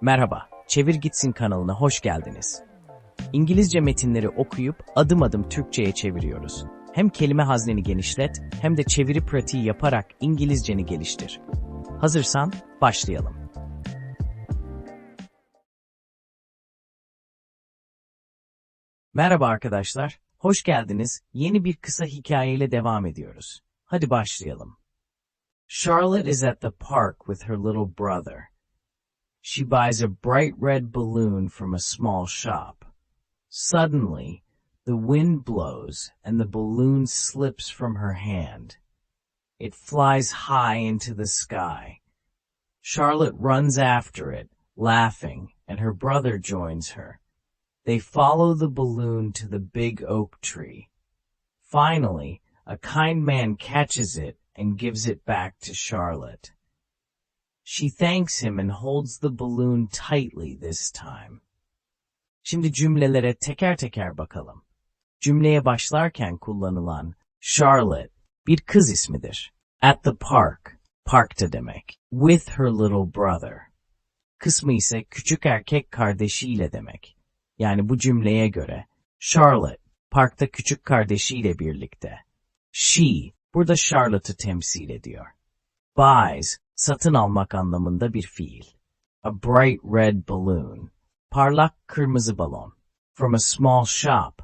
Merhaba, Çevir Gitsin kanalına hoş geldiniz. İngilizce metinleri okuyup adım adım Türkçe'ye çeviriyoruz. Hem kelime hazneni genişlet hem de çeviri pratiği yaparak İngilizceni geliştir. Hazırsan başlayalım. Merhaba arkadaşlar, hoş geldiniz. Yeni bir kısa hikayeyle devam ediyoruz. Hadi başlayalım. Charlotte is at the park with her little brother. She buys a bright red balloon from a small shop. Suddenly, the wind blows and the balloon slips from her hand. It flies high into the sky. Charlotte runs after it, laughing, and her brother joins her. They follow the balloon to the big oak tree. Finally, a kind man catches it and gives it back to Charlotte. She thanks him and holds the balloon tightly this time. Şimdi cümlelere teker teker bakalım. Cümleye başlarken kullanılan Charlotte bir kız ismidir. At the park, parkta demek. With her little brother. Kısmı ise küçük erkek kardeşiyle demek. Yani bu cümleye göre Charlotte parkta küçük kardeşiyle birlikte. She burada Charlotte'ı temsil ediyor. Buys satın almak anlamında bir fiil. A bright red balloon. Parlak kırmızı balon. From a small shop.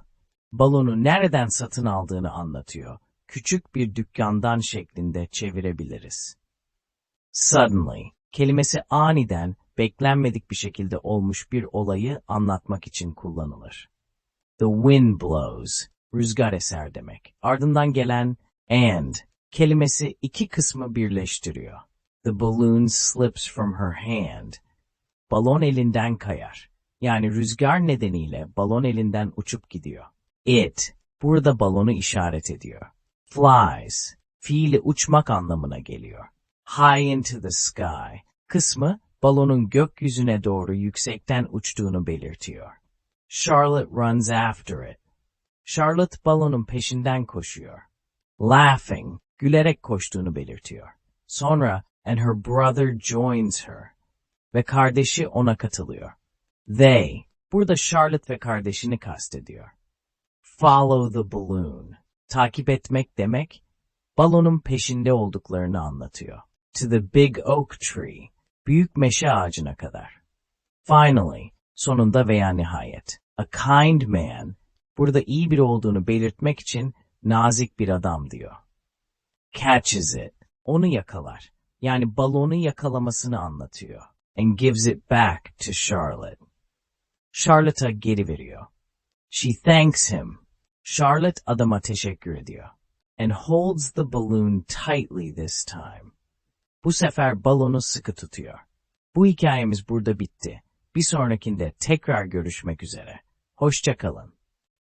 Balonu nereden satın aldığını anlatıyor. Küçük bir dükkandan şeklinde çevirebiliriz. Suddenly kelimesi aniden beklenmedik bir şekilde olmuş bir olayı anlatmak için kullanılır. The wind blows, rüzgar eser demek. Ardından gelen and kelimesi iki kısmı birleştiriyor. The balloon slips from her hand. Balon elinden kayar. Yani rüzgar nedeniyle balon elinden uçup gidiyor. It, burada balonu işaret ediyor. Flies, fiili uçmak anlamına geliyor. High into the sky, kısmı balonun gökyüzüne doğru yüksekten uçtuğunu belirtiyor. Charlotte runs after it. Charlotte balonun peşinden koşuyor. Laughing, gülerek koştuğunu belirtiyor. Sonra, and her brother joins her. Ve kardeşi ona katılıyor. They, burada Charlotte ve kardeşini kastediyor. Follow the balloon. Takip etmek demek, balonun peşinde olduklarını anlatıyor. To the big oak tree. Büyük meşe ağacına kadar. Finally, sonunda veya nihayet. A kind man, burada iyi biri olduğunu belirtmek için nazik bir adam diyor. Catches it, onu yakalar. Yani balonu yakalamasını anlatıyor. And gives it back to Charlotte. Charlotte'a geri veriyor. She thanks him. Charlotte adama teşekkür ediyor. And holds the balloon tightly this time. Bu sefer balonu sıkı tutuyor. Bu hikayemiz burada bitti. Bir sonrakinde tekrar görüşmek üzere. Hoşça kalın.